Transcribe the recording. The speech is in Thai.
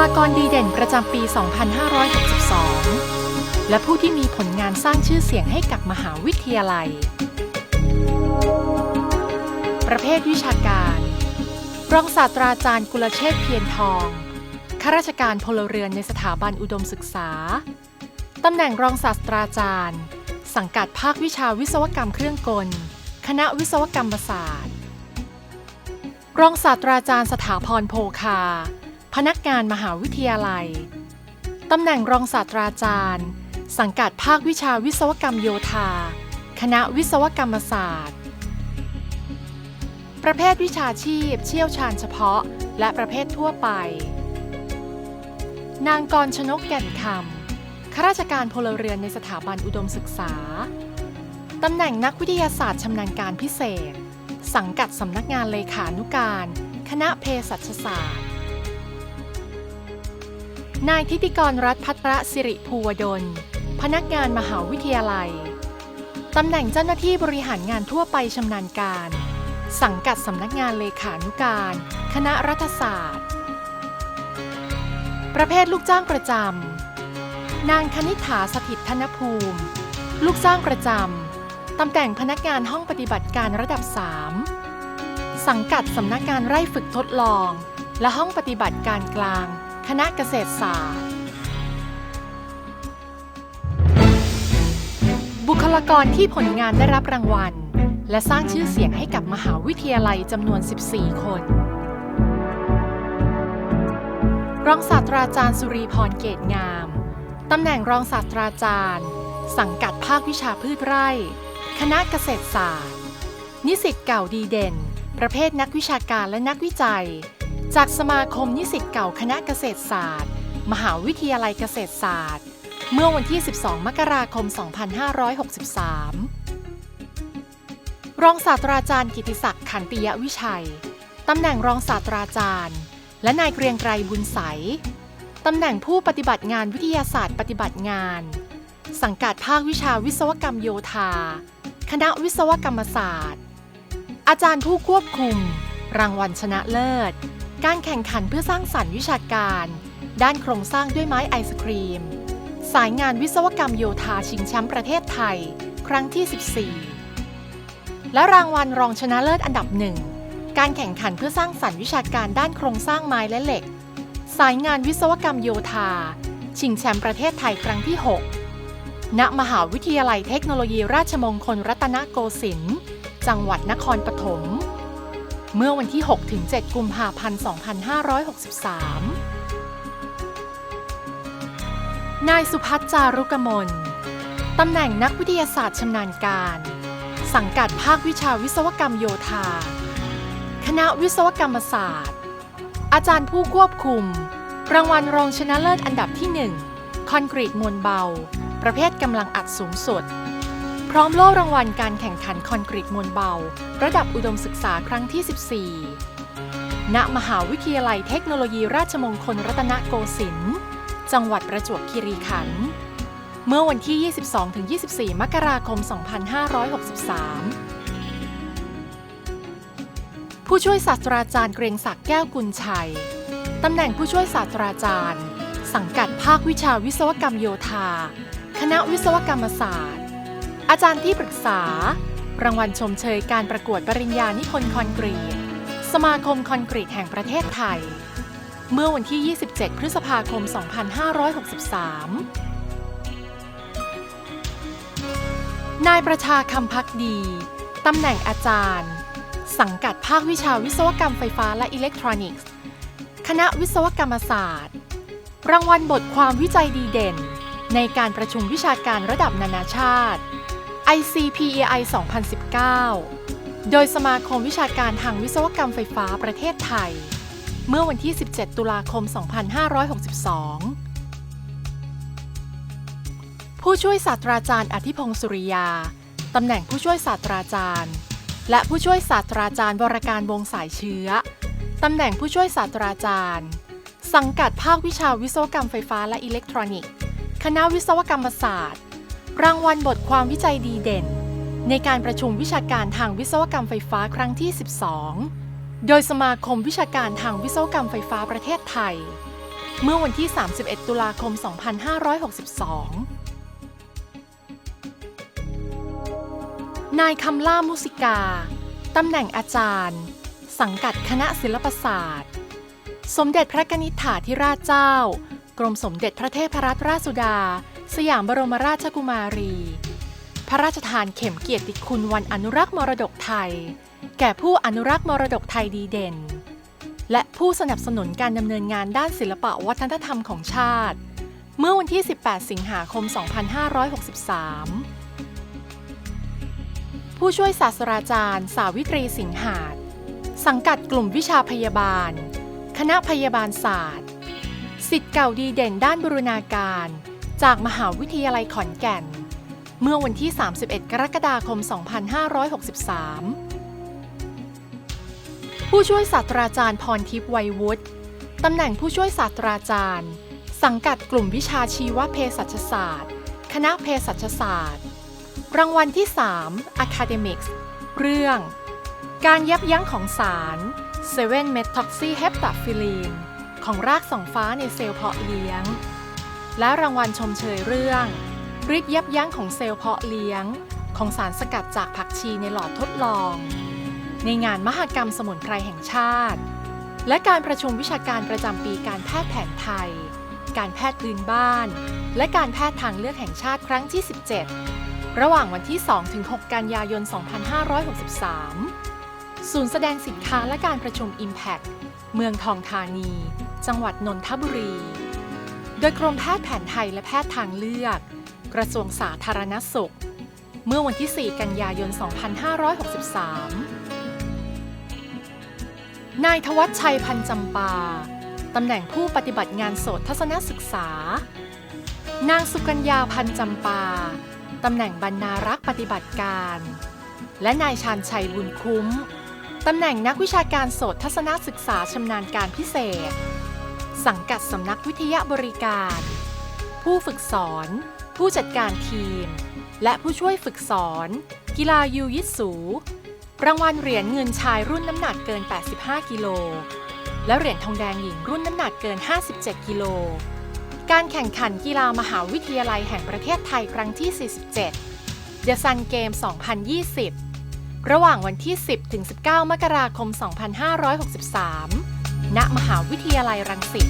ลากรดีเด่นประจำปี 2562 และผู้ที่มีผลงานสร้างชื่อเสียงให้กับมหาวิทยาลัย ประเภทวิชาการ รองศาสตราจารย์กุลเชษเพียรทอง ข้าราชการพลเรือนในสถาบันอุดมศึกษา ตำแหน่งรองศาสตราจารย์ สังกัดภาควิชาวิศวกรรมเครื่องกล คณะวิศวกรรมศาสตร์ รองศาสตราจารย์สถาพรโพคา พนักงานมหาวิทยาลัย ตำแหน่งรองศาสตราจารย์ สังกัดภาควิชาวิศวกรรมโยธา คณะวิศวกรรมศาสตร์ ประเภทวิชาชีพ เชี่ยวชาญเฉพาะ และประเภททั่วไป นางกรชนกแก่นคำข้าราชการพลเรือนในสถาบันอุดมศึกษา ตำแหน่งนักวิทยาศาสตร์ชำนาญการพิเศษ สังกัดสำนักงานเลขานุการ คณะเภสัชศาสตร์ นายทิติกรรัฐพัทรสิริภูวดล พนักงานมหาวิทยาลัย ตำแหน่งเจ้าหน้าที่บริหารงานทั่วไปชำนาญการ สังกัดสำนักงานเลขานุการ คณะรัฐศาสตร์ ประเภทลูกจ้างประจำ นางคณิษฐาสถิตธนภูมิ ลูกจ้างประจำ ตำแหน่งพนักงานห้องปฏิบัติการระดับ 3 สังกัดสำนักงานไร่ฝึกทดลอง และห้องปฏิบัติการกลาง คณะเกษตรศาสตร์ บุคลากรที่ผลงานได้รับรางวัล และสร้างชื่อเสียงให้กับมหาวิทยาลัยจำนวน 14 คน รองศาสตราจารย์สุรีพรเกตงาม ตำแหน่งรองศาสตราจารย์ สังกัดภาควิชาพืชไร่ คณะเกษตรศาสตร์ นิสิตเก่าดีเด่น ประเภทนักวิชาการและนักวิจัย จากสมาคมนิสิตเก่าคณะเกษตรศาสตร์ มหาวิทยาลัยเกษตรศาสตร์ เมื่อวันที่ 12 มกราคม 2563 รองศาสตราจารย์กิติศักดิ์ขันติยวิชัย ตำแหน่งรองศาสตราจารย์ และนายเกรียงไกรบุญใส ตำแหน่งผู้ปฏิบัติงานวิทยาศาสตร์ปฏิบัติงาน สังกัดภาควิชาวิศวกรรมโยธา คณะวิศวกรรมศาสตร์ อาจารย์ผู้ควบคุม รางวัลชนะเลิศ การแข่งขันเพื่อสร้างสรรค์วิชาการ ด้านโครงสร้างด้วยไม้ไอศครีม สายงานวิศวกรรมโยธาชิงแชมป์ประเทศไทย ครั้งที่ 14 และรางวัลรองชนะเลิศอันดับหนึ่งการแข่งขันเพื่อสร้างสรรค์วิชาการด้านโครงสร้างไม้และเหล็ก สายงานวิศวกรรมโยธา ชิงแชมป์ประเทศไทยครั้งที่ 6 ณ มหาวิทยาลัยเทคโนโลยีราชมงคลรัตนโกสินทร์ จังหวัดนครปฐม เมื่อวันที่ 6-7 กุมภาพันธ์ 2563 นายสุพัฒจารุกมล ตำแหน่งนักวิทยาศาสตร์ชำนาญการ สังกัดภาควิชาวิศวกรรมโยธา คณะวิศวกรรมศาสตร์ อาจารย์ผู้ควบคุม รางวัลรองชนะเลิศอันดับที่ 1 คอนกรีตมวลเบา ประเภทกำลังอัดสูงสุด พร้อมโล่รางวัลการแข่งขันคอนกรีตมวลเบา ระดับอุดมศึกษาครั้งที่ 14 ณ มหาวิทยาลัยเทคโนโลยีราชมงคลรัตนโกสินทร์จังหวัดประจวบคีรีขันธ์เมื่อวันที่ 22-24 มกราคม 2563 ผู้ช่วยศาสตราจารย์เกรียงศักดิ์แก้วกุลชัย ตำแหน่งผู้ช่วยศาสตราจารย์ สังกัดภาควิชาวิศวกรรมโยธา คณะวิศวกรรมศาสตร์ อาจารย์ที่ปรึกษา รางวัลชมเชยการประกวดปริญญานิพนธ์คอนกรีต สมาคมคอนกรีตแห่งประเทศไทย เมื่อวันที่ 27 พฤษภาคม 2563 นายประชาคำพักดี ตำแหน่งอาจารย์ สังกัดภาควิชาวิศวกรรมไฟฟ้าและอิเล็กทรอนิกส์ คณะวิศวกรรมศาสตร์ รางวัลบทความวิจัยดีเด่น ในการประชุมวิชาการระดับนานาชาติ ICPEI 2019 โดยสมาคมวิชาการทางวิศวกรรมไฟฟ้าประเทศไทย เมื่อวันที่ 17 ตุลาคม 2562 ผู้ช่วยศาสตราจารย์อธิพงศ์สุริยา ตำแหน่งผู้ช่วยศาสตราจารย์ และผู้ช่วยศาสตราจารย์วรการวงสายเชื้อ ตำแหน่งผู้ช่วยศาสตราจารย์ สังกัดภาควิชาวิศวกรรมไฟฟ้าและอิเล็กทรอนิกส์ คณะวิศวกรรมศาสตร์ รางวัลบทความวิจัยดีเด่น ในการประชุมวิชาการทางวิศวกรรมไฟฟ้าครั้งที่ 12 โดยสมาคมวิชาการทางวิศวกรรมไฟฟ้าประเทศไทย เมื่อวันที่ 31 ตุลาคม 2562 นายคำล่ามุสิกา ตำแหน่งอาจารย์ สังกัดคณะศิลปศาสตร์ สมเด็จพระกนิษฐาธิราชเจ้า กรมสมเด็จพระเทพรัตนราชสุดา สยามบรมราชกุมารี พระราชทานเข็มเกียรติคุณวันอนุรักษ์มรดกไทย แก่ผู้อนุรักษ์มรดกไทยดีเด่น และผู้สนับสนุนการดำเนินงานด้านศิลปะวัฒนธรรมของชาติ เมื่อวันที่ 18 สิงหาคม 2563 ผู้ช่วยศาสตราจารย์ สาวิตรีสิงหาดสังกัดกลุ่มวิชาพยาบาล คณะพยาบาลศาสตร์ สิทธิ์เก่าดีเด่นด้านบรูณาการ จากมหาวิทยาลัยขอนแก่น เมื่อวันที่ 31 กรกฎาคม 2563 ผู้ช่วยศาสตราจารย์พรทิพย์ไวยวุฒิตำแหน่งผู้ช่วยศาสตราจารย์ สังกัดกลุ่มวิชาชีวเภสัชศาสตร์ คณะเภสัชศาสตร์ รางวัลที่ 3 Academics เรื่อง การยับยั้งของสาร 7 methoxyheptadphylline ของรากสองฟ้าในเซลล์เพาะเลี้ยง และรางวัลชมเชยเรื่องฤทธิ์ยับยั้งของเซลล์เพาะเลี้ยง ของสารสกัดจากผักชีในหลอดทดลอง ในงานมหกรรมสมุนไพรแห่งชาติ และการประชุมวิชาการประจำปีการแพทย์แผนไทย การแพทย์พื้นบ้าน และการแพทย์ทางเลือกแห่งชาติครั้งที่ 17 ระหว่างวันที่ 2-6 กันยายน 2563 ศูนย์แสดงสินค้าและการประชุม Impact เมืองทองธานี จังหวัดนนทบุรี โดยกรมแพทย์แผนไทยและแพทย์ทางเลือก กระทรวงสาธารณสุข เมื่อวันที่ 4 กันยายน 2563 นายทวัชชัยพันจำปา ตำแหน่งผู้ปฏิบัติงานโสตทัศนศึกษา นางสุกัญญาพันจำปา ตำแหน่งบรรณารักษ์ปฏิบัติการ และนายชาญชัยบุญคุ้ม ตำแหน่งนักวิชาการโสตทัศนศึกษาชำนาญการพิเศษ สังกัดสำนักวิทยาบริการ ผู้ฝึกสอน ผู้จัดการทีม และผู้ช่วยฝึกสอน กีฬายูยิสู รางวัลเหรียญเงินชายรุ่นน้ำหนักเกิน 85 กิโล และเหรียญทองแดงหญิงรุ่นน้ำหนักเกิน 57 กิโล การแข่งขันกีฬามหาวิทยาลัยแห่งประเทศไทยครั้งที่ 47 The Sun Game 2020 ระหว่างวันที่ 10 ถึง 19 มกราคม 2563 ณมหาวิทยาลัยรังสิต